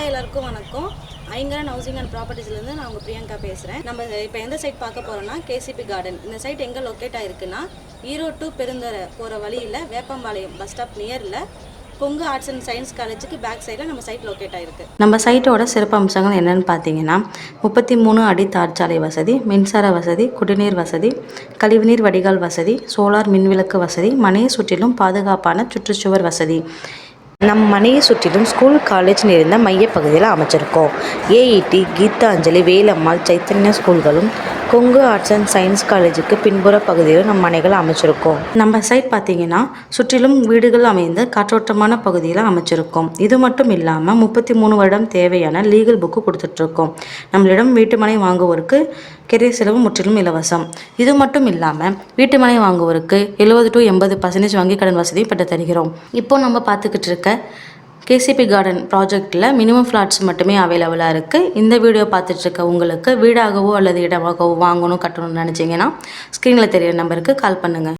Hi எல்லாருக்கும் வணக்கம். Ayngaran housing and ப்ராப்பர்ட்டிஸ்லேருந்து நான் உங்கள் பிரியங்கா பேசுகிறேன் நம்ம இப்போ எந்த சைட் பார்க்க போகிறோம்னா கேசிபி கார்டன் இந்த சைட் எங்கே லொக்கேட் ஆகிருக்குன்னா ஈரோடு டு பெருந்தரை போகிற வழியில் வேப்பம்பாளையம் பஸ் ஸ்டாப் நியரில் கொங்கு ஆர்ட்ஸ் அண்ட் சயின்ஸ் காலேஜுக்கு பேக் சைடில் நம்ம சைட் லொக்கேட் ஆகிருக்கு நம்ம சைட்டோட சிறப்பு அம்சங்கள் என்னென்னு பார்த்தீங்கன்னா முப்பத்தி மூணு அடி தார்ச்சாலை வசதி மின்சார வசதி குடிநீர் வசதி கழிவுநீர் வடிகால் வசதி சோலார் மின்விளக்கு வசதி மனையை சுற்றிலும் பாதுகாப்பான சுற்றுச்சுவர் வசதி. நம் மனையை சுற்றிலும் ஸ்கூல் காலேஜ் நிறைந்த மையப்பகுதியில் அமைச்சிருக்கோம். ஏஇடி கீதாஞ்சலி வேலம்மாள் சைத்தன்யா ஸ்கூல்களும் கொங்கு ஆர்ட்ஸ் அண்ட் சயின்ஸ் காலேஜுக்கு பின்புற பகுதியிலும் நம் மனைகள் அமைச்சிருக்கோம். நம்ம சைட் பார்த்தீங்கன்னா சுற்றிலும் வீடுகள் அமைந்த காற்றோட்டமான பகுதியில் அமைச்சிருக்கோம். இது மட்டும் இல்லாமல் முப்பத்தி மூணு வருடம் தேவையான லீகல் புக்கு கொடுத்துட்ருக்கோம். நம்மளிடம் வீட்டு மனை வாங்குவோருக்கு கெரியர் செலவு முற்றிலும் இலவசம். இது மட்டும் இல்லாமல் வீட்டு மனை வாங்குவோருக்கு எழுபது டு எண்பது பர்சன்டேஜ் வங்கி கடன் வசதியும் பெற்று தருகிறோம். இப்போ நம்ம பார்த்துக்கிட்டு இருக்க கேசிபி கார்டன் ப்ராஜெக்டில் மினிமம் ஃப்ளாட்ஸ் மட்டுமே அவைலபிளாக இருக்குது இந்த வீடியோ பார்த்துட்ருக்க உங்களுக்கு வீடாகவோ அல்லது இடமாகவோ வாங்கணும் கட்டணும்னு நினச்சிங்கன்னா ஸ்க்ரீனில் தெரியிற நம்பருக்கு கால் பண்ணுங்கள்